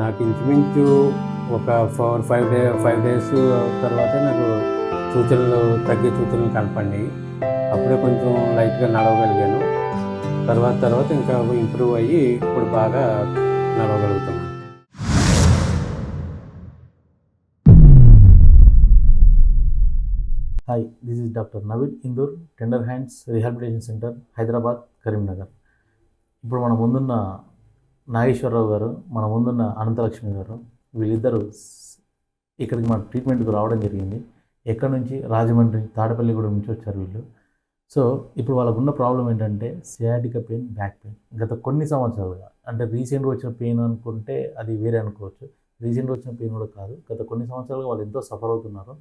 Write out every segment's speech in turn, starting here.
నాకు ఇంచుమించు ఒక four five day five days తర్వాత నాకు సూచనలు తగ్గే సూచనలు కనపడినాయి. అప్పుడే కొంచెం లైట్గా నడవగలిగాను. తర్వాత తర్వాత ఇంకా ఇంప్రూవ్ అయ్యి ఇప్పుడు బాగా నడవగలుగుతున్నాను hi this is doctor Naveen Indur tender hands rehabilitation centre Hyderabad Karimnagar ఇప్పుడు మన ముందున్న నాగేశ్వరరావు గారు మన ముందున్న అనంతలక్ష్మి గారు వీళ్ళిద్దరూ ఇక్కడికి మన ట్రీట్మెంట్కి రావడం జరిగింది. ఎక్కడి నుంచి? రాజమండ్రి తాడపల్లిగూడెం నుంచి వచ్చారు వీళ్ళు. సో ఇప్పుడు వాళ్ళకు ఉన్న ప్రాబ్లం ఏంటంటే సియాటిక పెయిన్ బ్యాక్ పెయిన్ గత కొన్ని సంవత్సరాలుగా అంటే రీసెంట్గా వచ్చిన పెయిన్ అనుకుంటే అది వేరే అనుకోవచ్చు. రీసెంట్గా వచ్చిన పెయిన్ కూడా కాదు. గత కొన్ని సంవత్సరాలుగా వాళ్ళు ఎంతో సఫర్ అవుతున్నారు.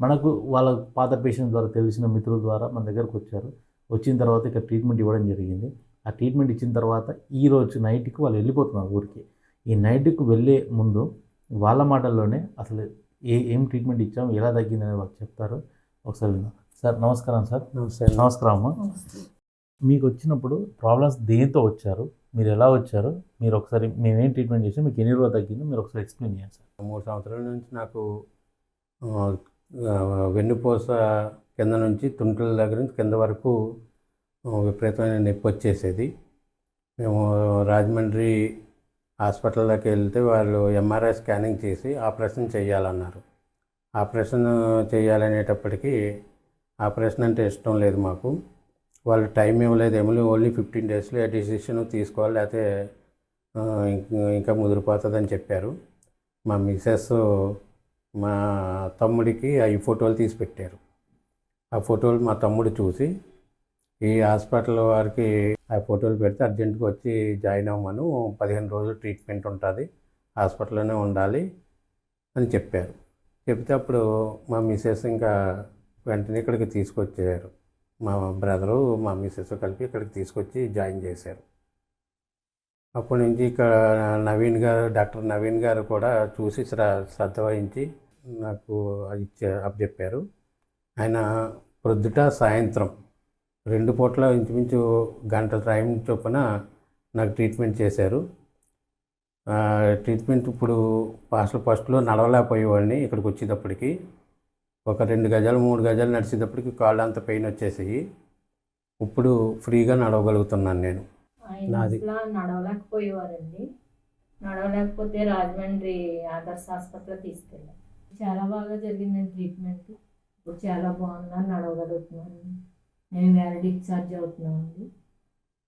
మనకు వాళ్ళ పాత పేషెంట్ ద్వారా తెలిసిన మిత్రుల ద్వారా మన దగ్గరకు వచ్చారు. వచ్చిన తర్వాత ఇక్కడ ట్రీట్మెంట్ ఇవ్వడం జరిగింది. ఆ ట్రీట్మెంట్ ఇచ్చిన తర్వాత ఈ రోజు నైట్కి వాళ్ళు వెళ్ళిపోతున్నారు ఊరికి. ఈ నైట్కి వెళ్ళే ముందు వాళ్ళ మాటల్లోనే అసలు ఏ ఏం ట్రీట్మెంట్ ఇచ్చాం ఎలా తగ్గింది అనేది వాళ్ళు చెప్తారు. ఒకసారి సార్ నమస్కారం సార్. నమస్తే. నమస్కారం అమ్మ. మీకు వచ్చినప్పుడు ప్రాబ్లమ్స్ దేంతో వచ్చారు? మీరు ఎలా వచ్చారు? మీరు ఒకసారి మేమేం ట్రీట్మెంట్ చేసాం మీకు ఎన్ని రోజులు తగ్గిందో మీరు ఒకసారి ఎక్స్ప్లెయిన్ చేయండి సార్. మూడు సంవత్సరాల నుంచి నాకు వెన్నుపూస కింద నుంచి తుంటుల దగ్గర నుంచి కింద వరకు విపరీతమైన నొప్పి వచ్చేసేది మేము రాజమండ్రి హాస్పిటల్లోకి వెళ్తే వాళ్ళు ఎంఆర్ఐ స్కానింగ్ చేసి ఆపరేషన్ చేయాలన్నారు ఆపరేషన్ చేయాలనేటప్పటికీ ఆపరేషన్ అంటే ఇష్టం లేదు మాకు. వాళ్ళు టైం ఇవ్వలేదు ఏమో ఓన్లీ ఫిఫ్టీన్ డేస్లో ఏ డిసిషన్ తీసుకోవాలి లేకపోతే ఇంకా ముదిరిపోతుందని చెప్పారు. మా మిసెస్ మా తమ్ముడికి ఈ ఫోటోలు తీసి పెట్టారు. ఆ ఫోటోలు మా తమ్ముడు చూసి ఈ హాస్పిటల్ వారికి ఆ ఫోటోలు పెడితే అర్జెంటుగా వచ్చి జాయిన్ అవ్వమను. పదిహేను రోజులు ట్రీట్మెంట్ ఉంటుంది. హాస్పిటల్లోనే ఉండాలి అని చెప్పారు. చెప్తే అప్పుడు మా మిసెస్ ఇంకా వెంటనే ఇక్కడికి తీసుకొచ్చారు. మా బ్రదరు మా మిసెస్ కలిపి ఇక్కడికి తీసుకొచ్చి జాయిన్ చేశారు. అప్పటి నుంచి ఇక్కడ నవీన్ గారు డాక్టర్ నవీన్ గారు కూడా చూసి శ్ర శ్రద్ధ వహించి నాకు అది ఇచ్చే అప్పచెప్పారు ఆయన ప్రొద్దుట సాయంత్రం రెండు పూట్ల ఇంచుమించు గంట టైం చొప్పున నాకు ట్రీట్మెంట్ చేశారు. ట్రీట్మెంట్ ఇప్పుడు అసలు ఫస్ట్లో నడవలేకపోయేవాడిని ఇక్కడికి వచ్చేటప్పటికి. ఒక రెండు గజాలు మూడు గజాలు నడిచేటప్పటికి కాళ్ళు అంత పెయిన్ వచ్చేసాయి. ఇప్పుడు ఫ్రీగా నడవగలుగుతున్నాను నేను. నాది. నడవలేకపోయేవారండి. నడవలేకపోతే రాజమండ్రి ఆదర్శ ఆసుపత్రిలో తీసుకెళ్ళాం చాలా బాగా జరిగిందండి ట్రీట్మెంట్. ఇప్పుడు చాలా బాగున్నాను నడవగలుగుతున్నాను. నేను వేళ డిశ్చార్జ్ అవుతున్నానండి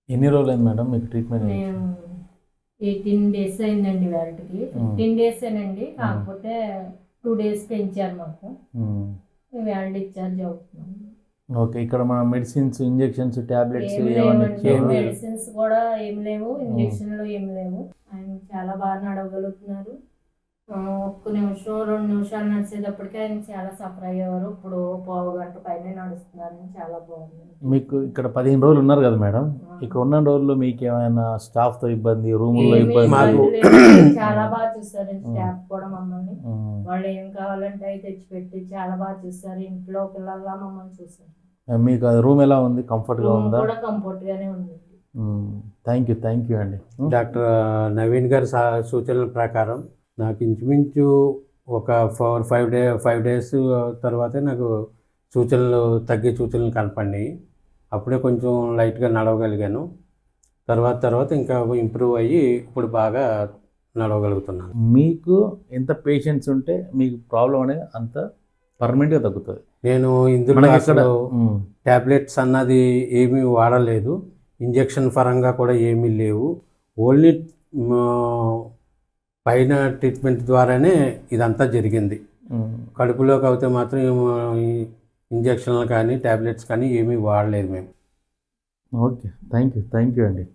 ఎన్ని రోజులు అయింది మేడం మీకు ట్రీట్మెంట్? నేను ఎయిటీన్ డేస్ అయిందండి వేళకి ఫిఫ్టీన్ డేస్ ఏనండి కాకపోతే టూ డేస్ పెంచారు మాకు. మ్మ్. వేళ డిశ్చార్జ్ అవుతున్నాను ఓకే ఇక్కడ మన మెడిసిన్స్ ఇంజెక్షన్స్ టాబ్లెట్స్ మెడిసిన్స్ కూడా ఏం లేవు ఇంజక్షన్లు ఏం లేవు. ఆయన చాలా బాగా నడవగలుగుతున్నారు. ఒక్క నిమిషం రెండు నిమిషాలు నడిచేటప్పటికి ఆయన చాలా సఫర్ అయ్యేవారు. ఇప్పుడు పావు గంట పైన నడుస్తున్నారు చాలా బాగుంది. మీకు ఇక్కడ పదిహేను రోజులు ఉన్నారు కదా మేడం. ఇక్కడ ఉన్న రోజుల్లో మీకు ఏమైనా స్టాఫ్తో ఇబ్బంది? రూముల్లో ఇబ్బంది. చాలా బాగా చూస్తారండి ఉం. స్టాఫ్ కూడా మమ్మల్ని. మ్మ్. వాళ్ళు ఏం కావాలంటే అవి తెచ్చిపెట్టి చాలా బాగా చూస్తారు ఇంట్లో పిల్లల్లా మమ్మల్ని చూస్తారు మీకు అది రూమ్ ఎలా ఉంది? కంఫర్ట్గా రూమ్ ఉందా? కూడా కంఫర్ట్ గానే ఉంది. థ్యాంక్ యూ థ్యాంక్ యూ అండి. డాక్టర్ నవీన్ గారి సా సూచనల ప్రకారం నాకు ఇంచుమించు ఒక four five day five days తర్వాత నాకు సూచనలు తగ్గే సూచనలు కనపడినాయి. అప్పుడే కొంచెం లైట్గా నడవగలిగాను. తర్వాత తర్వాత ఇంకా ఇంప్రూవ్ అయ్యి ఇప్పుడు బాగా నడవగలుగుతున్నాను. మీకు ఎంత పేషెన్స్ ఉంటే మీకు ప్రాబ్లం అనేది అంత పర్మనెంట్గా తగ్గుతుంది. నేను ఇందులో అసలు. ట్యాబ్లెట్స్ అన్నది ఏమీ వాడలేదు. ఇంజెక్షన్ పరంగా కూడా ఏమీ లేవు. ఓన్లీ పైన ట్రీట్మెంట్ ద్వారానే ఇదంతా జరిగింది. కడుపులోకి అయితే మాత్రం ఇంజక్షన్లు కానీ ట్యాబ్లెట్స్ కానీ ఏమీ వాడలేదు మేము. Okay. Thank you thank you అండి.